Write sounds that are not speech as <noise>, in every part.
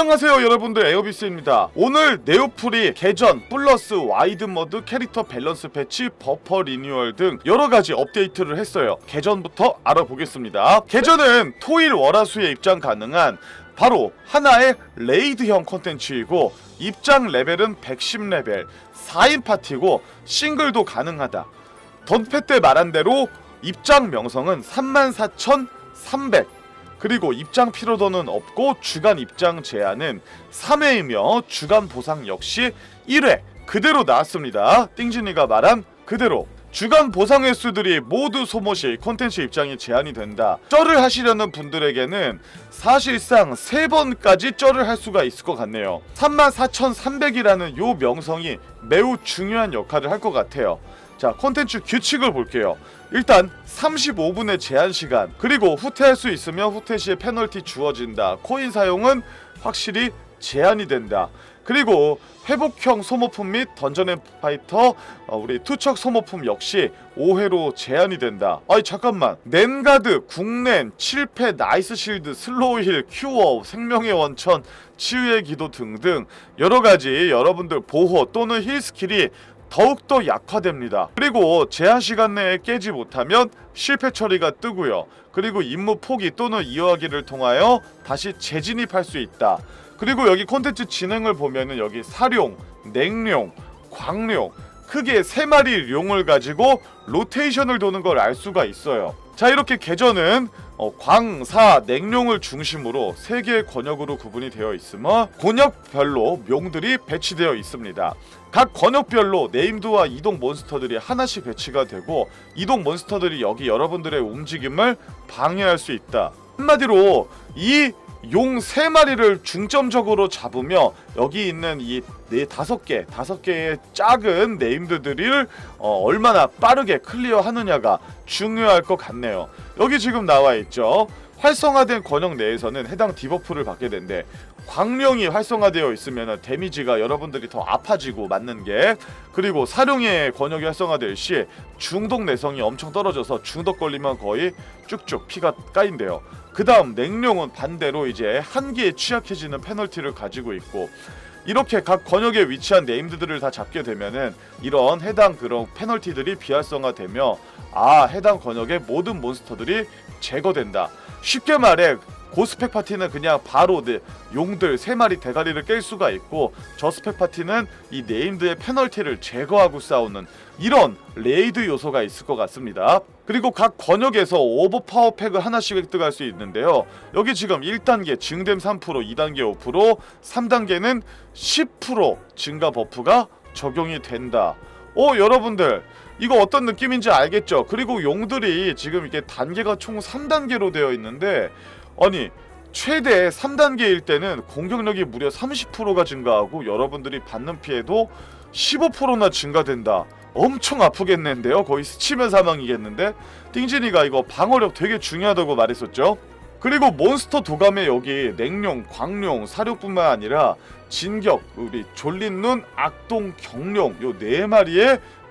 안녕하세요 여러분들. 에어비스입니다. 오늘 네오프리 개전 플러스 와이드 모드 캐릭터 밸런스 패치 버퍼 리뉴얼 등 여러가지 업데이트를 했어요. 개전부터 알아보겠습니다. 개전은 토일 월화수에 입장 가능한 바로 하나의 레이드형 컨텐츠이고 입장 레벨은 110레벨 4인 파티고 싱글도 가능하다. 던패 때 말한 대로 입장 명성은 34,300 그리고 입장 피로도는 없고 주간 입장 제한은 3회이며 주간 보상 역시 1회 그대로 나왔습니다. 띵진이가 말한 그대로 주간 보상 횟수들이 모두 소모시 콘텐츠 입장이 제한이 된다. 쩔을 하시려는 분들에게는 사실상 3번까지 쩔을 할 수가 있을 것 같네요. 34,300이라는 요 명성이 매우 중요한 역할을 할 것 같아요. 자, 콘텐츠 규칙을 볼게요. 일단 35분의 제한 시간 그리고 후퇴할 수 있으면 후퇴 시에 페널티 주어진다. 코인 사용은 확실히 제한이 된다. 그리고 회복형 소모품 및 던전 앤 파이터 어, 우리 투척 소모품 역시 5회로 제한이 된다. 아니 잠깐만. 낸가드, 국넨, 7패, 나이스 실드, 슬로우 힐, 큐어, 생명의 원천, 치유의 기도 등등 여러 가지 여러분들 보호 또는 힐 스킬이 더욱더 약화됩니다. 그리고 제한 시간 내에 깨지 못하면 실패 처리가 뜨고요. 그리고 임무 포기 또는 이어하기를 통하여 다시 재진입할 수 있다. 그리고 여기 콘텐츠 진행을 보면은 여기 사룡, 냉룡, 광룡 크게 세 마리 룡을 가지고 로테이션을 도는 걸 알 수가 있어요. 자 이렇게 계전은 어, 광 사, 냉룡을 중심으로 세 개의 권역으로 구분이 되어 있으며 권역별로 룡들이 배치되어 있습니다. 각 권역별로 네임드와 이동 몬스터들이 하나씩 배치가 되고 이동 몬스터들이 여기 여러분들의 움직임을 방해할 수 있다. 한마디로 이용세 마리를 중점적으로 잡으며 여기 있는 이 네 다섯 개 다섯 개의 작은 네임드들을 어, 얼마나 빠르게 클리어하느냐가 중요할 것 같네요. 여기 지금 나와 있죠. 활성화된 권역 내에서는 해당 디버프를 받게 된대. 광룡이 활성화되어 있으면 데미지가 여러분들이 더 아파지고 맞는 게 그리고 사룡의 권역이 활성화될 시 중독 내성이 엄청 떨어져서 중독 걸리면 거의 쭉쭉 피가 까인대요. 그 다음 냉룡은 반대로 이제 한기에 취약해지는 페널티를 가지고 있고 이렇게 각 권역에 위치한 네임드들을 다 잡게 되면은 이런 해당 그런 페널티들이 비활성화되며 아 해당 권역의 모든 몬스터들이 제거된다. 쉽게 말해 고스펙 파티는 그냥 바로 네, 용들 세 마리 대가리를 깰 수가 있고 저스펙 파티는 이 네임드의 페널티를 제거하고 싸우는 이런 레이드 요소가 있을 것 같습니다. 그리고 각 권역에서 오버파워 팩을 하나씩 획득할 수 있는데요. 여기 지금 1단계 증댐 3%, 2단계 5%, 3단계는 10% 증가 버프가 적용이 된다. 오 여러분들 이거 어떤 느낌인지 알겠죠? 그리고 용들이 지금 이게 단계가 총 3단계로 되어 있는데 아니 최대 3단계일 때는 공격력이 무려 30%가 증가하고 여러분들이 받는 피해도 15%나 증가된다. 엄청 아프겠는데요? 거의 스치면 사망이겠는데? 띵진이가 이거 방어력 되게 중요하다고 말했었죠? 그리고 몬스터 도감에 여기 냉룡, 광룡, 사료뿐만 아니라 진격, 우리 졸린 눈, 악동, 경룡 요 네 마리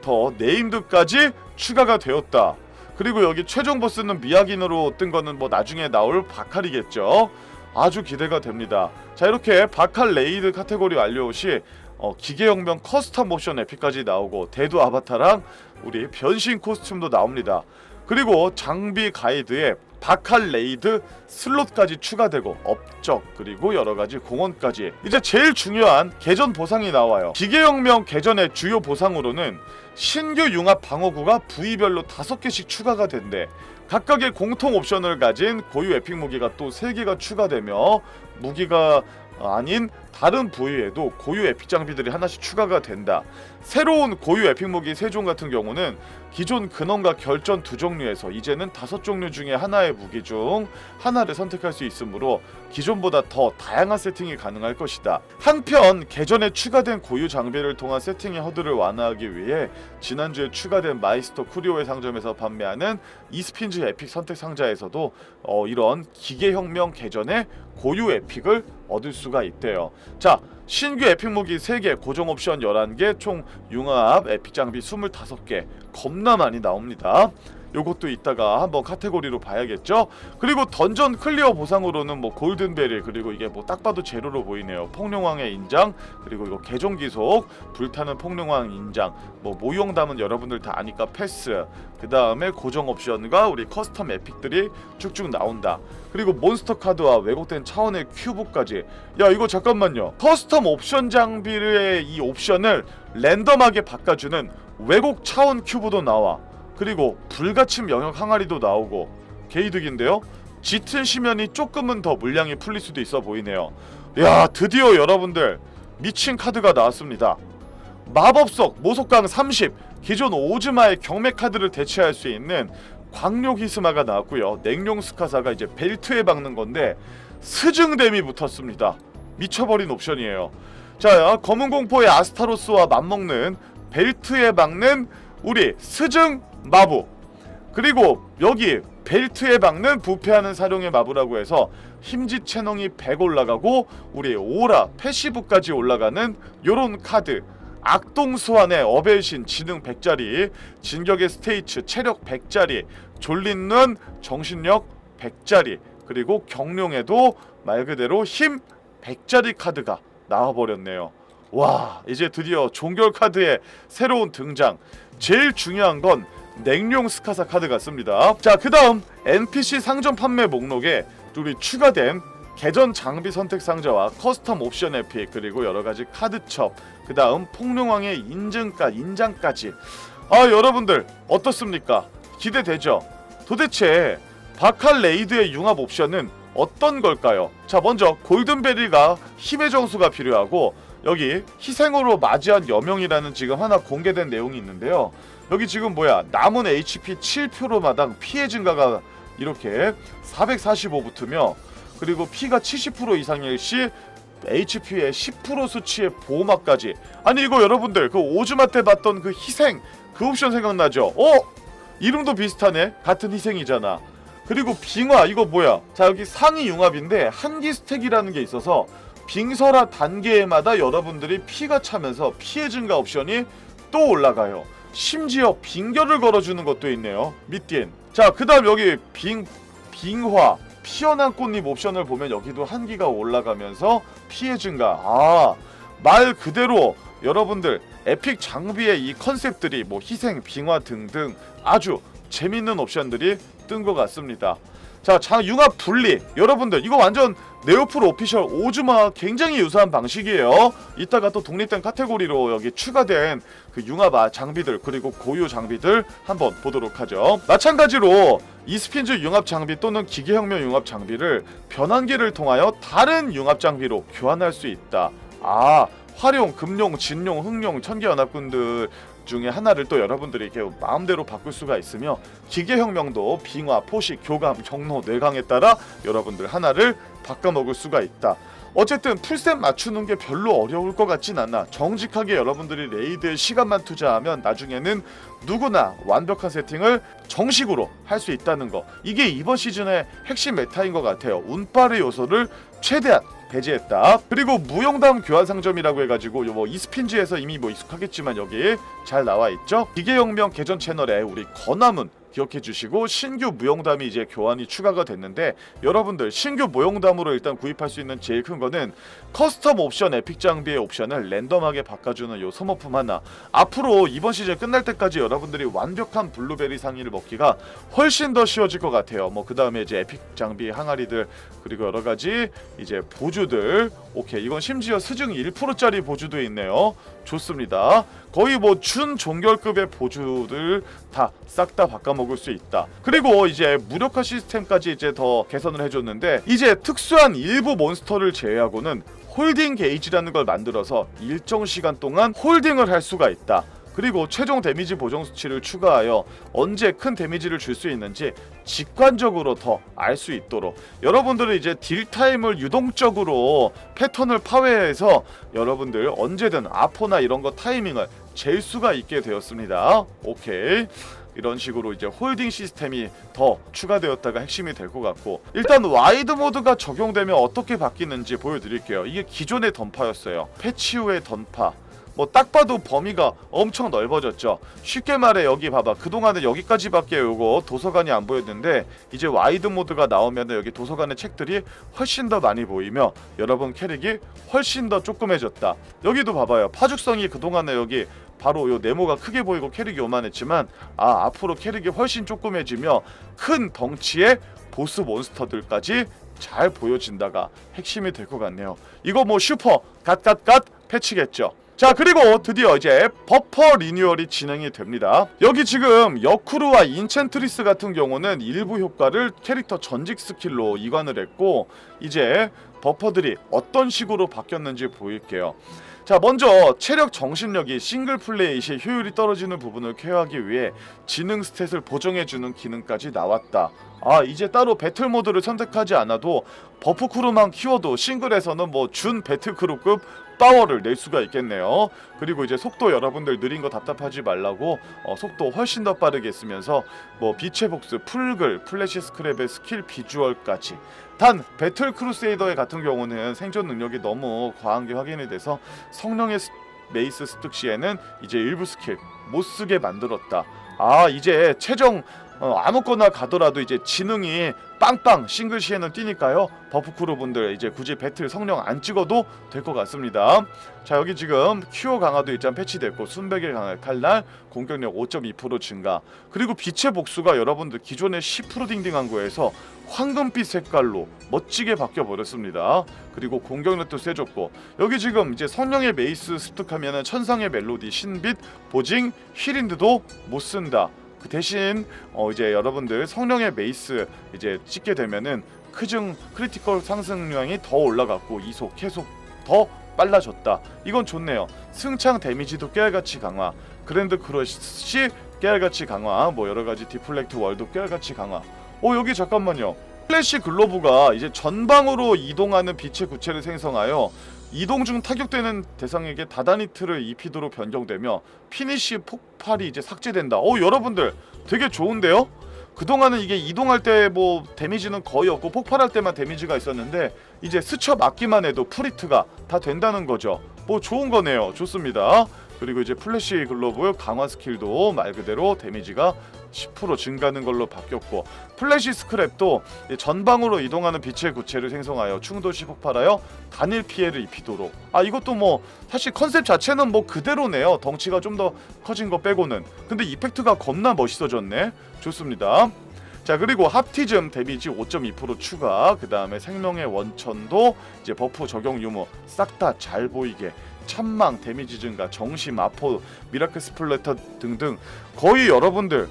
에더 네임드까지 추가가 되었다. 그리고 여기 최종 보스는 미약인으로 뜬 거는 뭐 나중에 나올 바칼이겠죠. 아주 기대가 됩니다. 자 이렇게 바칼 레이드 카테고리 완료 시 어, 기계혁명 커스텀 모션 에픽까지 나오고 대두 아바타랑 우리 변신 코스튬도 나옵니다. 그리고 장비 가이드에 바칼 레이드 슬롯까지 추가되고 업적 그리고 여러가지 공원까지. 이제 제일 중요한 개전 보상이 나와요. 기계혁명 개전의 주요 보상으로는 신규 융합 방어구가 부위별로 다섯 개씩 추가가 된대. 각각의 공통 옵션을 가진 고유 에픽 무기가 또 세개가 추가되며 무기가 아닌 다른 부위에도 고유 에픽 장비들이 하나씩 추가가 된다. 새로운 고유 에픽 무기 세종 같은 경우는 기존 근원과 결전 두 종류에서 이제는 다섯 종류 중에 하나의 무기 중 하나를 선택할 수 있으므로 기존보다 더 다양한 세팅이 가능할 것이다. 한편 개전에 추가된 고유 장비를 통한 세팅의 허들을 완화하기 위해 지난주에 추가된 마이스터 쿠리오의 상점에서 판매하는 이스핀즈 에픽 선택 상자에서도 어, 이런 기계혁명 개전의 고유 에픽을 얻을 수가 있대요. 자, 신규 에픽 무기 3개, 고정 옵션 11개, 총 융합 에픽 장비 25개. 겁나 많이 나옵니다. 요것도 이따가 한번 카테고리로 봐야겠죠. 그리고 던전 클리어 보상으로는 뭐 골든베리 그리고 이게 뭐 딱 봐도 제로로 보이네요. 폭룡왕의 인장 그리고 이거 개종 기속 불타는 폭룡왕 인장 뭐 모형담은 여러분들 다 아니까 패스 그 다음에 고정 옵션과 우리 커스텀 에픽들이 쭉쭉 나온다. 그리고 몬스터 카드와 왜곡된 차원의 큐브까지. 야 이거 잠깐만요. 커스텀 옵션 장비의 이 옵션을 랜덤하게 바꿔주는 왜곡 차원 큐브도 나와. 그리고 불가침 영역 항아리도 나오고 개이득인데요. 짙은 시면이 조금은 더 물량이 풀릴 수도 있어 보이네요. 야 드디어 여러분들 미친 카드가 나왔습니다. 마법석 모속강 30 기존 오즈마의 경매 카드를 대체할 수 있는 광룡 히스마가 나왔고요. 냉룡 스카사가 이제 벨트에 박는 건데 스증댐이 붙었습니다. 미쳐버린 옵션이에요. 자 검은 공포의 아스타로스와 맞먹는 벨트에 박는 우리 스증 마부. 그리고 여기 벨트에 박는 부패하는 사령의 마부라고 해서 힘지 채널이 100 올라가고 우리 오라 패시브까지 올라가는 요런 카드. 악동수환의 어벨신 지능 100짜리 진격의 스테이츠 체력 100짜리 졸린 눈 정신력 100짜리 그리고 경룡에도 말 그대로 힘 100짜리 카드가 나와버렸네요. 와 이제 드디어 종결 카드의 새로운 등장. 제일 중요한 건 냉룡 스카사 카드 같습니다. 자 그 다음 NPC 상점 판매 목록에 우리 추가된 개전 장비 선택 상자와 커스텀 옵션 에픽 그리고 여러 가지 카드첩 그 다음 폭룡왕의 인증가 인장까지. 아 여러분들 어떻습니까? 기대되죠? 도대체 바칼 레이드의 융합 옵션은 어떤 걸까요? 자 먼저 골든베리가 힘의 정수가 필요하고 여기 희생으로 맞이한 여명이라는 지금 하나 공개된 내용이 있는데요 여기 지금 뭐야? 남은 HP 7표로 마당 피해 증가가 이렇게 445 붙으며 그리고 피가 70% 이상일 시 HP의 10% 수치의 보호막까지. 아니 이거 여러분들 그 오즈마 때 봤던 그 희생 그 옵션 생각나죠? 어? 이름도 비슷하네. 같은 희생이잖아. 그리고 빙화 이거 뭐야? 자 여기 상위 융합인데 한기 스택이라는 게 있어서 빙설화 단계마다 여러분들이 피가 차면서 피해 증가 옵션이 또 올라가요 심지어 빙결을 걸어주는 것도 있네요. 밑딘 자그 다음 여기 빙 빙화 피어난 꽃잎 옵션을 보면 여기도 한기가 올라가면서 피해 증가. 아 말 그대로 여러분들 에픽 장비의 이 컨셉들이 뭐 희생 빙화 등등 아주 재밌는 옵션들이 뜬 것 같습니다 자, 장 융합 분리. 여러분들 이거 완전 네오플 오피셜 오즈마 굉장히 유사한 방식이에요. 이따가 또 독립된 카테고리로 여기 추가된 그 융합 아, 장비들 그리고 고유 장비들 한번 보도록 하죠. 마찬가지로 이스핀즈 융합 장비 또는 기계혁명 융합 장비를 변환기를 통하여 다른 융합 장비로 교환할 수 있다. 아, 활용, 금룡, 진룡, 흑룡, 천계연합군들 중에 하나를 또 여러분들이 이렇게 마음대로 바꿀 수가 있으며 기계혁명도 빙화, 포식, 교감, 경로, 뇌강에 따라 여러분들 하나를 바꿔 먹을 수가 있다. 어쨌든 풀셋 맞추는 게 별로 어려울 것 같진 않아. 정직하게 여러분들이 레이드에 시간만 투자하면 나중에는 누구나 완벽한 세팅을 정식으로 할 수 있다는 거. 이게 이번 시즌의 핵심 메타인 것 같아요. 운빨의 요소를 최대한 배제했다. 그리고 무용담 교환 상점이라고 해가지고 뭐 이스핀즈에서 이미 뭐 익숙하겠지만 여기 잘 나와 있죠. 기계혁명 개전 채널에 우리 건화문 기억해 주시고 신규 무용담이 이제 교환이 추가가 됐는데 여러분들 신규 무용담으로 일단 구입할 수 있는 제일 큰 거는 커스텀 옵션 에픽 장비의 옵션을 랜덤하게 바꿔주는 요 소모품 하나. 앞으로 이번 시즌 끝날 때까지 여러분들이 완벽한 블루베리 상의를 먹기가 훨씬 더 쉬워질 것 같아요. 뭐 그 다음에 이제 에픽 장비 항아리들 그리고 여러 가지 이제 보주들. 오케이. 이건 심지어 스증 1%짜리 보주도 있네요 좋습니다 거의 뭐 준 종결급의 보주들 다 싹 다 바꿔먹을 수 있다. 그리고 이제 무력화 시스템까지 이제 더 개선을 해줬는데 이제 특수한 일부 몬스터를 제외하고는 홀딩 게이지라는 걸 만들어서 일정 시간 동안 홀딩을 할 수가 있다. 그리고 최종 데미지 보정 수치를 추가하여 언제 큰 데미지를 줄 수 있는지 직관적으로 더 알 수 있도록 여러분들은 이제 딜 타임을 유동적으로 패턴을 파괴해서 여러분들 언제든 아포나 이런 거 타이밍을 잴 수가 있게 되었습니다. 오케이. 이런 식으로 이제 홀딩 시스템이 더 추가되었다가 핵심이 될 것 같고 일단 와이드 모드가 적용되면 어떻게 바뀌는지 보여드릴게요. 이게 기존의 던파였어요. 패치 후의 던파. 뭐 딱 봐도 범위가 엄청 넓어졌죠. 쉽게 말해 여기 봐봐. 그동안은 여기까지밖에 요거 도서관이 안 보였는데 이제 와이드 모드가 나오면 여기 도서관의 책들이 훨씬 더 많이 보이며 여러분 캐릭이 훨씬 더 조그매졌다. 여기도 봐봐요. 파죽성이 그동안에 여기 바로 요 네모가 크게 보이고 캐릭이 요만했지만 아 앞으로 캐릭이 훨씬 조그매지며 큰 덩치의 보스 몬스터들까지 잘 보여진다가 핵심이 될 것 같네요. 이거 뭐 슈퍼 갓갓갓 패치겠죠. 자 그리고 드디어 이제 버퍼 리뉴얼이 진행이 됩니다. 여기 지금 여쿠루와 인챈트리스 같은 경우는 일부 효과를 캐릭터 전직 스킬로 이관을 했고 이제 버퍼들이 어떤 식으로 바뀌었는지 보일게요. 자 먼저 체력 정신력이 싱글 플레이 시 효율이 떨어지는 부분을 케어하기 위해 지능 스탯을 보정해주는 기능까지 나왔다. 아 이제 따로 배틀 모드를 선택하지 않아도 버프 크루만 키워도 싱글에서는 뭐 준 배틀 크루급 파워를 낼 수가 있겠네요. 그리고 이제 속도 여러분들 느린 거 답답하지 말라고 어, 속도 훨씬 더 빠르게 쓰면서 뭐 빛의 복수, 풀글, 플래시 스크랩의 스킬 비주얼까지 단 배틀 크루세이더의 같은 경우는 생존 능력이 너무 과한 게 확인이 돼서 성령의 스- 메이스 습득 시에는 이제 일부 스킬 못 쓰게 만들었다. 아 이제 최종 어, 아무거나 가더라도 이제 지능이 빵빵 싱글 시에는 뛰니까요. 버프 크루 분들 이제 굳이 배틀 성령 안 찍어도 될 것 같습니다. 자 여기 지금 큐어 강화도 일단 패치됐고 순백의 강화 칼날 공격력 5.2% 증가 그리고 빛의 복수가 여러분들 기존에 10% 딩딩한 거에서 황금빛 색깔로 멋지게 바뀌어 버렸습니다. 그리고 공격력도 세졌고 여기 지금 이제 성령의 메이스 습득하면은 천상의 멜로디 신빛 보징 힐인드도 못 쓴다. 그 대신 어 이제 여러분들 성령의 메이스 이제 찍게 되면은 크증 크리티컬 상승량이 더 올라갔고 이속 계속 더 빨라졌다. 이건 좋네요. 승창 데미지도 깨알같이 강화. 그랜드 크러쉬 깨알같이 강화. 뭐 여러 가지 디플렉트 월도 깨알같이 강화. 어 여기 잠깐만요. 플래시 글로브가 이제 전방으로 이동하는 빛의 구체를 생성하여 이동 중 타격되는 대상에게 다다니트를 입히도록 변경되며 피니시 폭발이 이제 삭제된다. 어 여러분들 되게 좋은데요? 그동안은 이게 이동할 때 뭐 데미지는 거의 없고 폭발할 때만 데미지가 있었는데 이제 스쳐 맞기만 해도 프리트가 다 된다는 거죠. 뭐 좋은 거네요. 좋습니다. 그리고 이제 플래시 글로브 강화 스킬도 말 그대로 데미지가 10% 증가하는 걸로 바뀌었고 플래시 스크랩도 전방으로 이동하는 빛의 구체를 생성하여 충돌시 폭발하여 단일 피해를 입히도록. 아 이것도 뭐 사실 컨셉 자체는 뭐 그대로네요. 덩치가 좀 더 커진 거 빼고는. 근데 이펙트가 겁나 멋있어졌네. 좋습니다. 자 그리고 합티즘 데미지 5.2% 추가. 그 다음에 생명의 원천도 이제 버프 적용 유무 싹 다 잘 보이게 천망 데미지 증가 정시 마포 미라클 스플래터 등등. 거의 여러분들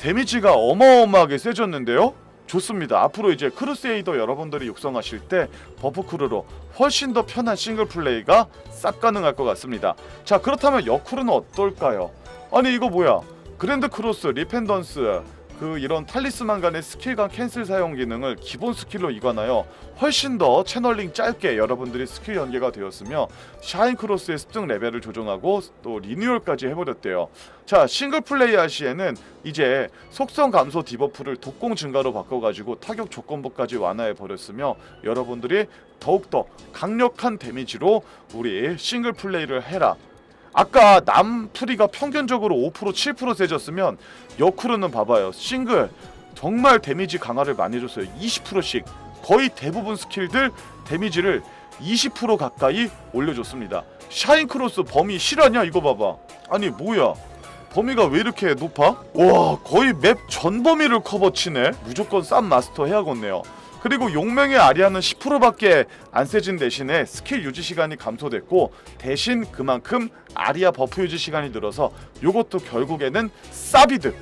데미지가 어마어마하게 세졌는데요? 좋습니다. 앞으로 이제 크루세이더 여러분들이 육성하실 때 버프 크루로 훨씬 더 편한 싱글 플레이가 싹 가능할 것 같습니다. 자 그렇다면 여쿠르는 어떨까요? 아니 이거 뭐야? 그랜드 크로스 리펜던스 그 이런 탈리스만 간의 스킬 간 캔슬 사용 기능을 기본 스킬로 이관하여 훨씬 더 채널링 짧게 여러분들이 스킬 연계가 되었으며 샤인 크로스의 습득 레벨을 조정하고 또 리뉴얼까지 해버렸대요. 자 싱글 플레이 할 시에는 이제 속성 감소 디버프를 독공 증가로 바꿔가지고 타격 조건부까지 완화해 버렸으며 여러분들이 더욱더 강력한 데미지로 우리 싱글 플레이를 해라. 아까 남프리가 평균적으로 5% 7% 세졌으면 여쿠르는 봐봐요. 싱글 정말 데미지 강화를 많이 해줬어요. 20%씩. 거의 대부분 스킬들 데미지를 20% 가까이 올려줬습니다. 샤인 크로스 범위 실화냐? 이거 봐봐. 아니 뭐야? 범위가 왜 이렇게 높아? 와 거의 맵 전 범위를 커버치네. 무조건 쌈 마스터 해야겠네요 그리고 용맹의 아리아는 10%밖에 안 세진 대신에 스킬 유지 시간이 감소됐고 대신 그만큼 아리아 버프 유지 시간이 늘어서 요것도 결국에는 사비드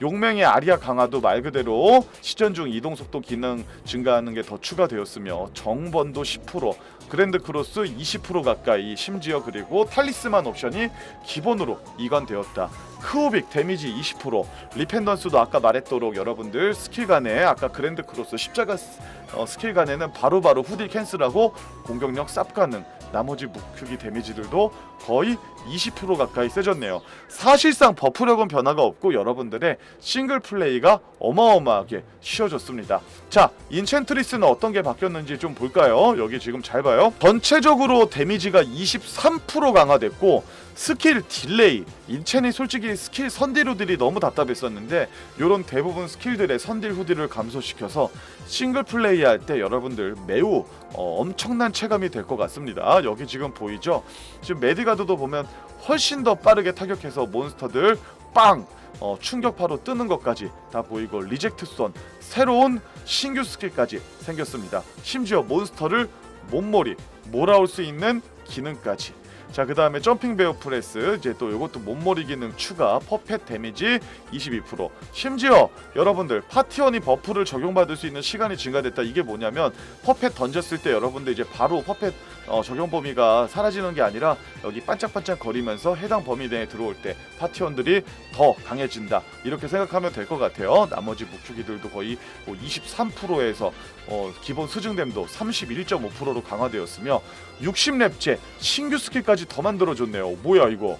용맹의 아리아 강화도 말 그대로 시전 중 이동 속도 기능 증가하는 게 더 추가되었으며 정번도 10% 그랜드 크로스 20% 가까이 심지어 그리고 탈리스만 옵션이 기본으로 이관되었다. 크오빅 데미지 20% 리펜던스도 아까 말했도록 여러분들 스킬 간에 아까 그랜드 크로스 십자가 스- 어, 스킬 간에는 바로바로 후딜 캔슬하고 공격력 쌉 가능 나머지 묵큐기 데미지들도 거의 20% 가까이 세졌네요. 사실상 버프력은 변화가 없고 여러분들의 싱글 플레이가 어마어마하게 쉬워졌습니다. 자, 인챈트리스는 어떤 게 바뀌었는지 좀 볼까요? 여기 지금 잘 봐요. 전체적으로 데미지가 23% 강화됐고 스킬 딜레이, 인첸이 솔직히 스킬 선딜 후딜이 너무 답답했었는데 요런 대부분 스킬들의 선딜 후딜을 감소시켜서 싱글 플레이 할 때 여러분들 매우 어, 엄청난 체감이 될 것 같습니다. 여기 지금 보이죠? 지금 메디가드도 보면 훨씬 더 빠르게 타격해서 몬스터들 빵! 어, 충격파로 뜨는 것까지 다 보이고 리젝트 선 새로운 신규 스킬까지 생겼습니다. 심지어 몬스터를 몸머리 몰아올 수 있는 기능까지 자, 그 다음에 점핑 베어 프레스 이제 또 이것도 몸머리 기능 추가 퍼펫 데미지 22% 심지어 여러분들 파티원이 버프를 적용받을 수 있는 시간이 증가됐다. 이게 뭐냐면 퍼펫 던졌을 때 여러분들 이제 바로 퍼펫 어, 적용 범위가 사라지는 게 아니라 여기 반짝반짝 거리면서 해당 범위 내에 들어올 때 파티원들이 더 강해진다. 이렇게 생각하면 될 것 같아요. 나머지 묵주기들도 거의 뭐 23%에서 어, 기본 수증됨도 31.5%로 강화되었으며 60렙째 신규 스킬까지 더 만들어줬네요. 뭐야 이거?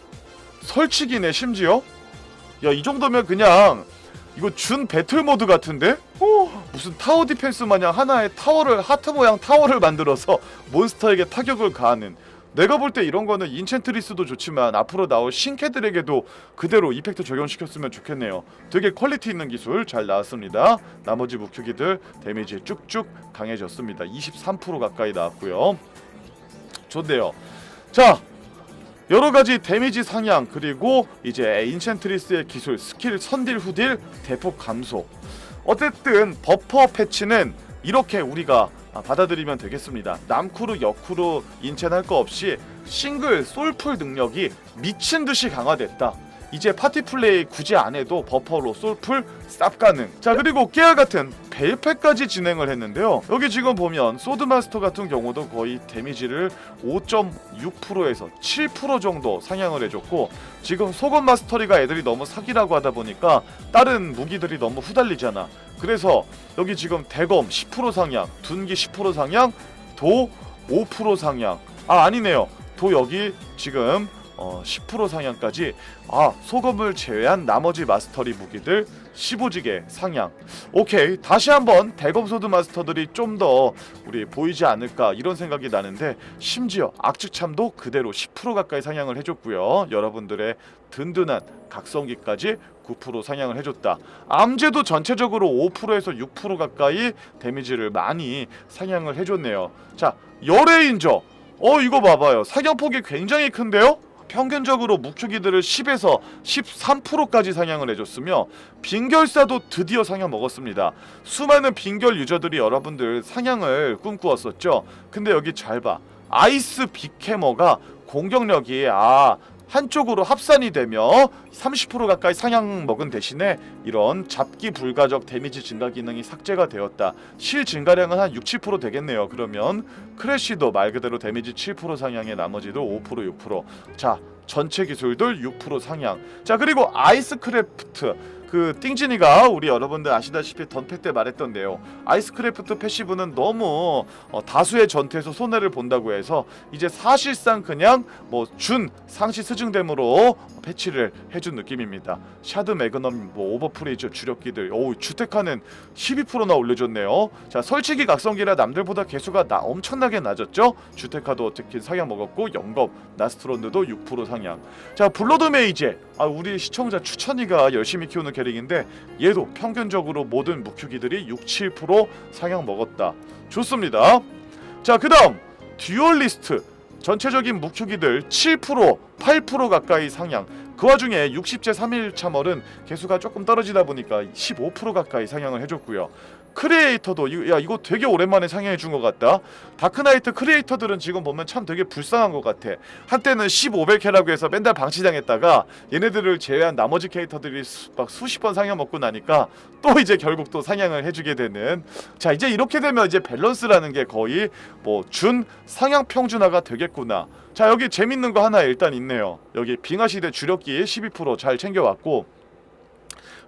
설치기네 심지어? 야 이 정도면 그냥 이거 준 배틀 모드 같은데? 오, 무슨 타워 디펜스 마냥 하나의 타워를 하트 모양 타워를 만들어서 몬스터에게 타격을 가하는 내가 볼 때 이런 거는 인챈트리스도 좋지만 앞으로 나올 신캐들에게도 그대로 이펙트 적용시켰으면 좋겠네요. 되게 퀄리티 있는 기술 잘 나왔습니다. 나머지 무큐기들 데미지 쭉쭉 강해졌습니다. 23% 가까이 나왔고요. 좋네요. 자, 여러 가지 데미지 상향 그리고 이제 인챈트리스의 기술 스킬 선딜 후딜 대폭 감소. 어쨌든 버퍼 패치는 이렇게 우리가 아, 받아들이면 되겠습니다. 남쿠르 역쿠르 인첸할 거 없이 싱글 솔풀 능력이 미친 듯이 강화됐다. 이제 파티 플레이 굳이 안 해도 버퍼로 솔풀 쌉 가능. 자 그리고 깨알 같은 벨패까지 진행을 했는데요. 여기 지금 보면 소드마스터 같은 경우도 거의 데미지를 5.6%에서 7% 정도 상향을 해줬고 지금 소금 마스터리가 애들이 너무 사기라고 하다 보니까 다른 무기들이 너무 후달리잖아. 그래서 여기 지금 대검 10% 상향, 둔기 10% 상향, 도 5% 상향. 아 아니네요. 도 여기 지금 어, 10% 상향까지 아 소금을 제외한 나머지 마스터리 무기들 15지게 상향. 오케이 다시 한번 대검소드 마스터들이 좀 더 우리 보이지 않을까 이런 생각이 나는데 심지어 악측참도 그대로 10% 가까이 상향을 해줬고요. 여러분들의 든든한 각성기까지 9% 상향을 해줬다. 암제도 전체적으로 5%에서 6% 가까이 데미지를 많이 상향을 해줬네요. 자 열애인저. 어 이거 봐봐요. 사경폭이 굉장히 큰데요 평균적으로 묵주기들을 10에서 13%까지 상향을 해줬으며 빙결사도 드디어 상향 먹었습니다. 수많은 빙결 유저들이 여러분들 상향을 꿈꾸었었죠. 근데 여기 잘 봐. 아이스 빅해머가 공격력이 아 한쪽으로 합산이 되며 30% 가까이 상향 먹은 대신에 이런 잡기 불가적 데미지 증가 기능이 삭제가 되었다. 실 증가량은 한 6, 7% 되겠네요. 그러면 크래쉬도 말 그대로 데미지 7% 상향에 나머지도 5% 6%. 자, 전체 기술들 6% 상향. 자, 그리고 아이스크래프트 그 띵진이가 우리 여러분들 아시다시피 던패 때 말했던데요. 아이스크래프트 패시브는 너무 어, 다수의 전투에서 손해를 본다고 해서 이제 사실상 그냥 뭐 준 상시 스증됨으로 패치를 해준 느낌입니다. 샤드 매그넘, 뭐 오버프리즈 주력기들, 오 주택화는 12%나 올려줬네요. 자 설치기 각성기라 남들보다 개수가 나 엄청나게 낮았죠. 주택화도 특히 상향 먹었고 영겁, 나스트론드도 6% 상향. 자 블러드 메이제, 아 우리 시청자 추천이가 열심히 키우는 캐릭인데 얘도 평균적으로 모든 무큐기들이 6, 7% 상향 먹었다. 좋습니다. 자 그다음 듀얼리스트 전체적인 묵큐기들 7% 8% 가까이 상향 그 와중에 60제 3일 참얼은 개수가 조금 떨어지다 보니까 15% 가까이 상향을 해줬고요 크리에이터도 이- 야 이거 되게 오랜만에 상향해 준 것 같다 다크나이트 크리에이터들은 지금 보면 참 되게 불쌍한 것 같아 한때는 1500캐라고 해서 맨날 방치당했다가 얘네들을 제외한 나머지 캐릭터들이 수, 막 수십 번 상향 먹고 나니까 또 이제 결국 또 상향을 해주게 되는 자 이제 이렇게 되면 이제 밸런스라는 게 거의 뭐 준 상향 평준화가 되겠구나. 자 여기 재밌는 거 하나 일단 있네요. 여기 빙하시대 주력기 12%잘 챙겨왔고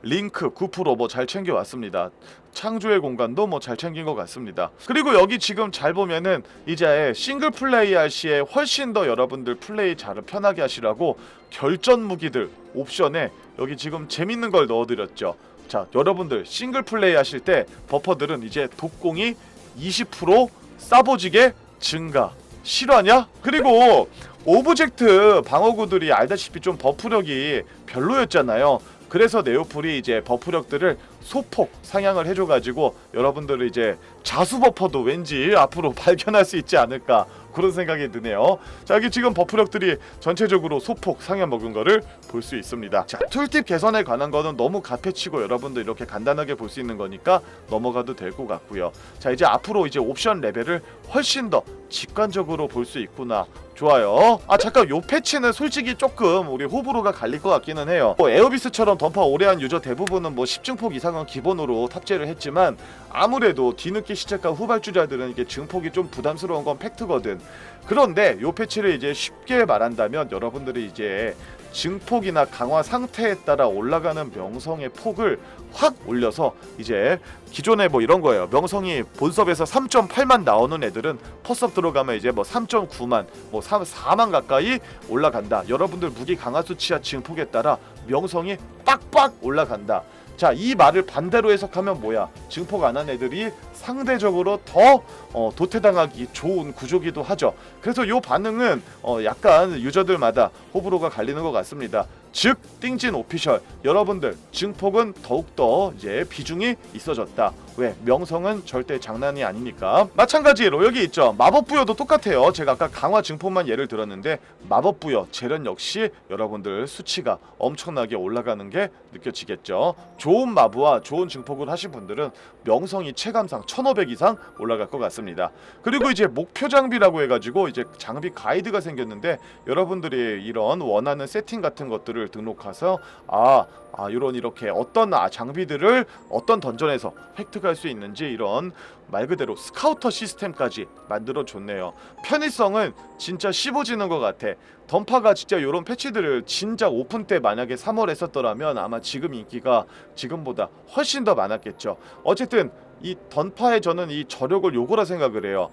링크 9%뭐잘 챙겨왔습니다. 창조의 공간도 뭐 잘 챙긴 것 같습니다. 그리고 여기 지금 잘 보면은 이제 싱글 플레이 할 시에 훨씬 더 여러분들 플레이 잘 편하게 하시라고 결전 무기들 옵션에 여기 지금 재밌는 걸 넣어드렸죠. 자, 여러분들 싱글 플레이 하실 때 버퍼들은 이제 독공이 20% 싸보지게 증가. 실화냐? 그리고 오브젝트 방어구들이 알다시피 좀 버프력이 별로였잖아요. 그래서 네오풀이 이제 버프력들을 소폭 상향을 해줘가지고 여러분들을 이제 자수 버퍼도 왠지 앞으로 <laughs> 발견할 수 있지 않을까 그런 생각이 드네요. 자 여기 지금 버프력들이 전체적으로 소폭 상향 먹은 거를 볼 수 있습니다. 자 툴팁 개선에 관한 거는 너무 갓패치고 여러분들 이렇게 간단하게 볼 수 있는 거니까 넘어가도 될 것 같고요. 자 이제 앞으로 이제 옵션 레벨을 훨씬 더 직관적으로 볼 수 있구나. 좋아요. 아 잠깐 요 패치는 솔직히 조금 우리 호불호가 갈릴 것 같기는 해요. 뭐 에어비스처럼 던파 오래 한 유저 대부분은 뭐 10증폭 이상은 기본으로 탑재를 했지만 아무래도 뒤늦게 시작한 후발주자들은 이게 증폭이 좀 부담스러운 건 팩트거든. 그런데 요 패치를 이제 쉽게 말한다면 여러분들이 이제 증폭이나 강화 상태에 따라 올라가는 명성의 폭을 확 올려서 이제 기존에 뭐 이런 거예요. 명성이 본섭에서 3.8만 나오는 애들은 퍼섭 들어가면 이제 뭐 3.9만, 뭐 3, 4만 가까이 올라간다. 여러분들 무기 강화 수치와 증폭에 따라 명성이 빡빡 올라간다. 자, 이 말을 반대로 해석하면 뭐야? 증폭 안 한 애들이 상대적으로 더 어, 도태당하기 좋은 구조기도 하죠. 그래서 요 반응은 어, 약간 유저들마다 호불호가 갈리는 것 같습니다. 즉 띵진 오피셜 여러분들 증폭은 더욱더 이제 비중이 있어졌다. 왜 명성은 절대 장난이 아니니까. 마찬가지로 여기 있죠. 마법 부여도 똑같아요. 제가 아까 강화 증폭만 예를 들었는데 마법 부여 재련 역시 여러분들 수치가 엄청나게 올라가는 게 느껴지겠죠. 좋은 마부와 좋은 증폭을 하신 분들은 명성이 체감상 1500 이상 올라갈 것 같습니다. 그리고 이제 목표 장비라고 해가지고 이제 장비 가이드가 생겼는데 여러분들이 이런 원하는 세팅 같은 것들을 등록해서 아, 아 이런 이렇게 어떤 아, 장비들을 어떤 던전에서 획득할 수 있는지 이런 말 그대로 스카우터 시스템까지 만들어 줬네요. 편의성은 진짜 씹어지는 것 같아. 던파가 진짜 이런 패치들을 진짜 오픈 때 만약에 3월 했었더라면 아마 지금 인기가 지금보다 훨씬 더 많았겠죠. 어쨌든 이 던파에 저는 이 저력을 요거라 생각을 해요.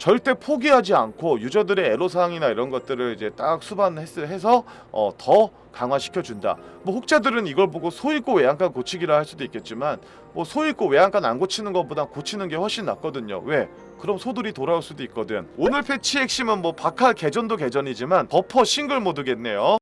절대 포기하지 않고 유저들의 애로사항이나 이런 것들을 이제 딱 수반해서 어, 더 강화시켜 준다. 뭐 혹자들은 이걸 보고 소있고 외양간 고치기라 할 수도 있겠지만 뭐 소있고 외양간 안 고치는 것보다 고치는 게 훨씬 낫거든요. 왜? 그럼 소들이 돌아올 수도 있거든. 오늘 패치 핵심은 뭐 바칼 개전도 개전이지만 버퍼 싱글 모드겠네요.